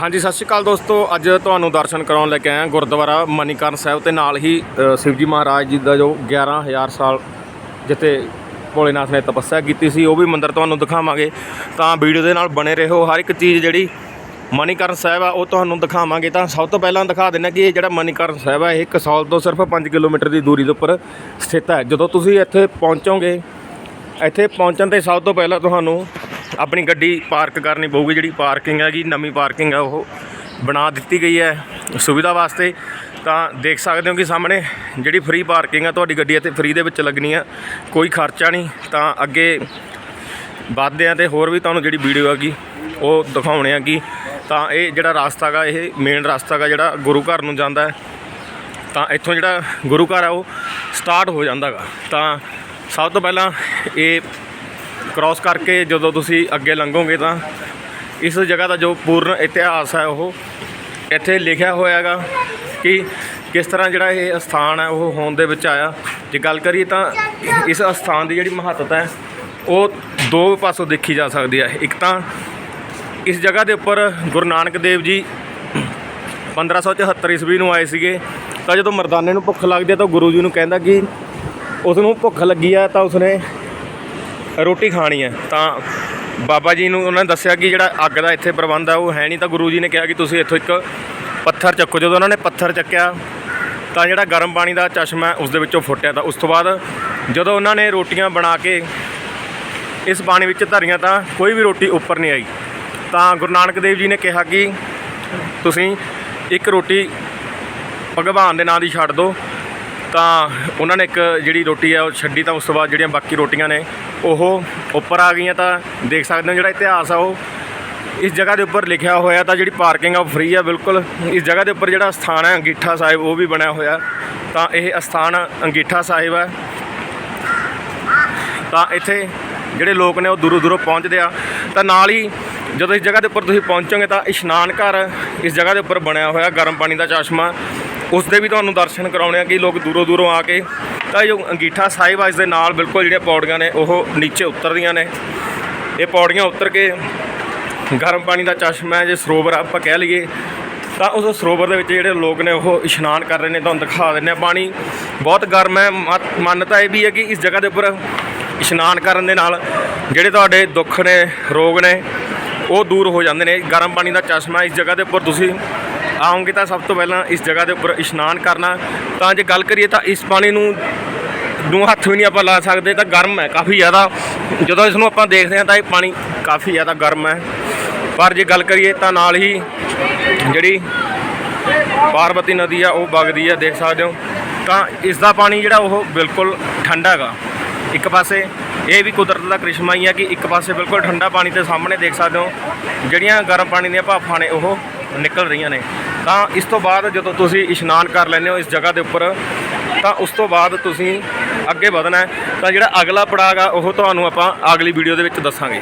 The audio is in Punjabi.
ਹਾਂਜੀ, ਸਤਿ ਸ਼੍ਰੀ ਅਕਾਲ ਦੋਸਤੋ। ਅੱਜ ਤੁਹਾਨੂੰ ਦਰਸ਼ਨ ਕਰਾਉਣ ਲੈ ਕੇ ਆਇਆ ਗੁਰਦੁਆਰਾ ਮਨੀਕਰਨ ਸਾਹਿਬ ਤੇ ਨਾਲ ਹੀ ਸ਼ਿਵਜੀ ਮਹਾਰਾਜ ਜੀ ਦਾ ਜੋ 11000 ਸਾਲ ਜਿੱਥੇ ਭੋਲੇਨਾਥ ਨੇ ਤਪੱਸਿਆ ਕੀਤੀ ਸੀ, ਉਹ ਵੀ ਮੰਦਿਰ ਤੁਹਾਨੂੰ ਦਿਖਾਵਾਂਗੇ। ਤਾਂ ਵੀਡੀਓ ਦੇ ਨਾਲ ਬਣੇ ਰਹੋ। ਹਰ ਇੱਕ ਚੀਜ਼ ਜਿਹੜੀ ਮਨੀਕਰਨ ਸਾਹਿਬ ਆ, ਉਹ ਤੁਹਾਨੂੰ ਦਿਖਾਵਾਂਗੇ। ਤਾਂ ਸਭ ਤੋਂ ਪਹਿਲਾਂ ਦਿਖਾ ਦਿੰਦਾ ਕਿ ਇਹ ਜਿਹੜਾ ਮਨੀਕਰਨ ਸਾਹਿਬ ਹੈ ਇਹ ਕਸੌਲ ਤੋਂ ਸਿਰਫ 5 ਕਿਲੋਮੀਟਰ ਦੀ ਦੂਰੀ ਦੇ ਉੱਪਰ ਸਥਿਤ ਹੈ। ਜਦੋਂ ਤੁਸੀਂ ਇੱਥੇ ਪਹੁੰਚੋਗੇ, ਇੱਥੇ ਪਹੁੰਚਣ ਤੇ ਸਭ ਤੋਂ ਪਹਿਲਾਂ ਤੁਹਾਨੂੰ ਆਪਣੀ ਗੱਡੀ ਪਾਰਕ ਕਰਨੀ ਪਊਗੀ, ਜਿਹੜੀ ਪਾਰਕਿੰਗ ਹੈਗੀ, ਨਵੀਂ ਪਾਰਕਿੰਗ ਹੈ ਉਹ ਬਣਾ ਦਿੱਤੀ ਗਈ ਹੈ ਸੁਵਿਧਾ ਵਾਸਤੇ। ਤਾਂ ਦੇਖ ਸਕਦੇ ਹੋ ਕਿ ਸਾਹਮਣੇ ਜਿਹੜੀ ਫ੍ਰੀ ਪਾਰਕਿੰਗ ਆ, ਤੁਹਾਡੀ ਗੱਡੀ ਇੱਥੇ ਫ੍ਰੀ ਦੇ ਵਿੱਚ ਲੱਗਣੀ ਆ, ਕੋਈ ਖਰਚਾ ਨਹੀਂ। ਤਾਂ ਅੱਗੇ ਵੱਧਦੇ ਆ ਤੇ ਹੋਰ ਵੀ ਤੁਹਾਨੂੰ ਜਿਹੜੀ ਵੀਡੀਓ ਹੈਗੀ, ਉਹ ਦਿਖਾਉਣੇ ਆ ਕਿ ਤਾਂ ਇਹ ਜਿਹੜਾ ਰਸਤਾ ਇਹ ਮੇਨ ਰਸਤਾ ਜਿਹੜਾ ਗੁਰੂ ਘਰ ਨੂੰ ਜਾਂਦਾ ਹੈ। ਤਾਂ ਇੱਥੋਂ ਜਿਹੜਾ ਗੁਰੂ ਘਰ ਆ, ਉਹ ਸਟਾਰਟ ਹੋ ਜਾਂਦਾ ਗਾ ਤਾਂ ਸਭ ਤੋਂ ਪਹਿਲਾਂ ਇਹ ਕ੍ਰਾਸ ਕਰਕੇ ਜਦੋਂ ਤੁਸੀਂ ਅੱਗੇ ਲੰਘੋਗੇ ਤਾਂ ਇਸ ਜਗ੍ਹਾ ਦਾ ਜੋ ਪੂਰਨ ਇਤਿਹਾਸ ਹੈ ਉਹ ਇੱਥੇ ਲਿਖਿਆ ਹੋਇਆ ਹੈਗਾ ਕਿ ਕਿਸ ਤਰ੍ਹਾਂ ਜਿਹੜਾ ਇਹ ਸਥਾਨ ਹੈ, ਉਹ ਹੋਣ ਦੇ ਵਿੱਚ ਆਇਆ। ਜੇ ਗੱਲ ਕਰੀਏ ਤਾਂ ਇਸ ਸਥਾਨ ਦੀ ਜਿਹੜੀ ਮਹੱਤਤਾ ਹੈ, ਉਹ ਦੋ ਪਾਸੋਂ ਦੇਖੀ ਜਾ ਸਕਦੀ ਹੈ। ਇੱਕ ਤਾਂ ਇਸ ਜਗ੍ਹਾ ਦੇ ਉੱਪਰ ਗੁਰੂ ਨਾਨਕ ਦੇਵ ਜੀ 1574 ਈਸਵੀ ਨੂੰ ਆਏ ਸੀਗੇ। ਤਾਂ ਜਦੋਂ ਮਰਦਾਨੇ ਨੂੰ ਭੁੱਖ ਲੱਗਦੀ ਹੈ ਤਾਂ ਗੁਰੂ ਜੀ ਨੂੰ ਕਹਿੰਦਾ ਕਿ ਉਸ ਨੂੰ ਭੁੱਖ ਲੱਗੀ ਆ ਤਾਂ ਉਸਨੇ ਰੋਟੀ ਖਾਣੀ ਹੈ। ਤਾਂ ਬਾਬਾ ਜੀ ਨੂੰ ਉਹਨਾਂ ਨੇ ਦੱਸਿਆ ਕਿ ਜਿਹੜਾ ਅੱਗ ਦਾ ਇੱਥੇ ਪ੍ਰਬੰਧ ਆ ਉਹ ਹੈ ਨਹੀਂ। ਤਾਂ ਗੁਰੂ ਜੀ ਨੇ ਕਿਹਾ ਕਿ ਤੁਸੀਂ ਇੱਥੋਂ ਇੱਕ ਪੱਥਰ ਚੱਕੋ। ਜਦੋਂ ਉਹਨਾਂ ਨੇ ਪੱਥਰ ਚੱਕਿਆ ਤਾਂ ਜਿਹੜਾ ਗਰਮ ਪਾਣੀ ਦਾ ਚਸ਼ਮਾ ਹੈ, ਉਸ ਦੇ ਵਿੱਚੋਂ ਫੁੱਟਿਆ। ਤਾਂ ਉਸ ਤੋਂ ਬਾਅਦ ਜਦੋਂ ਉਹਨਾਂ ਨੇ ਰੋਟੀਆਂ ਬਣਾ ਕੇ ਇਸ ਪਾਣੀ ਵਿੱਚ ਧਰੀਆਂ ਤਾਂ ਕੋਈ ਵੀ ਰੋਟੀ ਉੱਪਰ ਨਹੀਂ ਆਈ। ਤਾਂ ਗੁਰੂ ਨਾਨਕ ਦੇਵ ਜੀ ਨੇ ਕਿਹਾ ਕਿ ਤੁਸੀਂ ਇੱਕ ਰੋਟੀ ਭਗਵਾਨ ਦੇ ਨਾਂ ਦੀ ਛੱਡ ਦਿਓ। ਤਾਂ ਉਹਨਾਂ ਨੇ ਇੱਕ ਜਿਹੜੀ ਰੋਟੀ ਆ ਉਹ ਛੱਡੀ ਤਾਂ ਉਸ ਤੋਂ ਬਾਅਦ ਜਿਹੜੀਆਂ ਬਾਕੀ ਰੋਟੀਆਂ ਨੇ ਉਹ ਉੱਪਰ ਆ ਗਈਆਂ ਤਾਂ ਦੇਖ ਸਕਦੇ ਹੋ ਜਿਹੜਾ ਇਤਿਹਾਸ ਆ ਉਹ। ਇਸ ਜਗ੍ਹਾ ਦੇ ਉੱਪਰ ਲਿਖਿਆ ਹੋਇਆ ਤਾਂ ਜਿਹੜੀ ਪਾਰਕਿੰਗ ਆ ਉਹ ਫ੍ਰੀ ਆ ਬਿਲਕੁਲ। ਇਸ ਜਗ੍ਹਾ ਦੇ ਉੱਪਰ ਜਿਹੜਾ ਸਥਾਨ ਹੈ ਅੰਗੀਠਾ ਸਾਹਿਬ ਉਹ ਵੀ ਬਣਿਆ ਹੋਇਆ। ਤਾਂ ਇਹ ਅਸਥਾਨ ਅੰਗੀਠਾ ਸਾਹਿਬ ਹੈ ਤਾਂ ਇੱਥੇ ਜਿਹੜੇ ਲੋਕ ਨੇ ਉਹ ਦੂਰੋਂ ਦੂਰੋਂ ਪਹੁੰਚਦੇ ਆ। ਤਾਂ ਨਾਲ ਹੀ ਜਦੋਂ ਇਸ ਜਗ੍ਹਾ ਦੇ ਉੱਪਰ ਤੁਸੀਂ ਪਹੁੰਚੋਗੇ ਤਾਂ ਇਸ਼ਨਾਨ ਘਰ ਇਸ ਜਗ੍ਹਾ ਦੇ ਉੱਪਰ ਬਣਿਆ ਹੋਇਆ ਗਰਮ ਪਾਣੀ ਦਾ ਚਸ਼ਮਾ। ਉਸ ਦੇ ਵੀ ਤੁਹਾਨੂੰ ਦਰਸ਼ਨ ਕਰਾਉਣੇ ਆ ਕਿ ਲੋਕ ਦੂਰੋਂ ਦੂਰੋਂ ਆ ਕੇ ਤਾਂ ਜੋ ਅੰਗੀਠਾ ਸਾਹਿਬ ਆ ਇਸ ਦੇ ਨਾਲ ਬਿਲਕੁਲ ਜਿਹੜੀਆਂ ਪੌੜੀਆਂ ਨੇ, ਉਹ ਨੀਚੇ ਉਤਰਦੀਆਂ ਨੇ। ਇਹ ਪੌੜੀਆਂ ਉਤਰ ਕੇ ਗਰਮ ਪਾਣੀ ਦਾ ਚਸ਼ਮਾ ਹੈ, ਜੇ ਸਰੋਵਰ ਆਪਾਂ ਕਹਿ ਲਈਏ, ਤਾਂ ਉਸ ਸਰੋਵਰ ਦੇ ਵਿੱਚ ਜਿਹੜੇ ਲੋਕ ਨੇ, ਉਹ ਇਸ਼ਨਾਨ ਕਰ ਰਹੇ ਨੇ। ਤੁਹਾਨੂੰ ਦਿਖਾ ਦਿੰਦੇ ਆ ਪਾਣੀ। ਬਹੁਤ ਗਰਮ ਹੈ। ਮਤ- ਮਾਨਤਾ ਇਹ ਵੀ ਹੈ ਕਿ ਇਸ ਜਗ੍ਹਾ ਦੇ ਉੱਪਰ ਇਸ਼ਨਾਨ ਕਰਨ ਦੇ ਨਾਲ ਜਿਹੜੇ ਤੁਹਾਡੇ ਦੁੱਖ ਨੇ, ਰੋਗ ਨੇ, ਉਹ ਦੂਰ ਹੋ ਜਾਂਦੇ ਨੇ। ਗਰਮ ਪਾਣੀ ਦਾ ਚਸ਼ਮਾ ਇਸ ਜਗ੍ਹਾ ਦੇ ਉੱਪਰ ਤੁਸੀਂ ਆਉਂਗੇ ਤਾਂ ਸਭ ਤੋਂ ਪਹਿਲਾਂ ਇਸ ਜਗ੍ਹਾ ਦੇ ਉੱਪਰ ਇਸ਼ਨਾਨ ਕਰਨਾ। ਤਾਂ ਜੇ ਗੱਲ ਕਰੀਏ ਤਾਂ ਇਸ ਪਾਣੀ ਨੂੰ ਨੂੰ ਹੱਥ ਵੀ ਨਹੀਂ ਆਪਾਂ ਲਾ ਸਕਦੇ, ਤਾਂ ਗਰਮ ਹੈ, ਕਾਫੀ ਜ਼ਿਆਦਾ। ਜਦੋਂ ਇਸ ਨੂੰ ਆਪਾਂ ਦੇਖਦੇ ਹਾਂ ਤਾਂ ਇਹ ਪਾਣੀ ਕਾਫੀ ਜ਼ਿਆਦਾ ਗਰਮ ਹੈ। ਪਰ ਜੇ ਗੱਲ ਕਰੀਏ ਤਾਂ ਨਾਲ ਹੀ ਜਿਹੜੀ ਪਾਰਵਤੀ ਨਦੀ ਆ, ਉਹ ਵਗਦੀ ਆ, ਦੇਖ ਸਕਦੇ ਹੋ। ਤਾਂ ਇਸ ਦਾ ਪਾਣੀ ਜਿਹੜਾ ਉਹ ਬਿਲਕੁਲ ਠੰਡਾ ਹੈਗਾ। ਇੱਕ ਪਾਸੇ ਇਹ ਵੀ ਕੁਦਰਤ ਦਾ ਕ੍ਰਿਸ਼ਮਾ ਹੀ ਆ ਕਿ ਇੱਕ ਪਾਸੇ ਬਿਲਕੁਲ ਠੰਡਾ ਪਾਣੀ ਤੇ ਸਾਹਮਣੇ ਦੇਖ ਸਕਦੇ ਹੋ। ਜਿਹੜੀਆਂ ਗਰਮ ਪਾਣੀ ਦੀਆਂ ਭਾਫਾਂ ਨੇ, ਉਹ ਨਿਕਲ ਰਹੀਆਂ ਨੇ। ਤਾਂ ਇਸ ਤੋਂ ਬਾਅਦ ਜਦੋਂ ਤੁਸੀਂ ਇਸ਼ਨਾਨ ਕਰ ਲੈਂਦੇ ਹੋ ਇਸ ਜਗ੍ਹਾ ਦੇ ਉੱਪਰ, ਤਾਂ ਉਸ ਤੋਂ ਬਾਅਦ ਤੁਸੀਂ ਅੱਗੇ ਵਧਣਾ ਤਾਂ ਜਿਹੜਾ ਅਗਲਾ ਪੜਾਅ ਗਾ ਉਹ ਤੁਹਾਨੂੰ ਆਪਾਂ ਅਗਲੀ ਵੀਡੀਓ ਦੇ ਵਿੱਚ ਦੱਸਾਂਗੇ।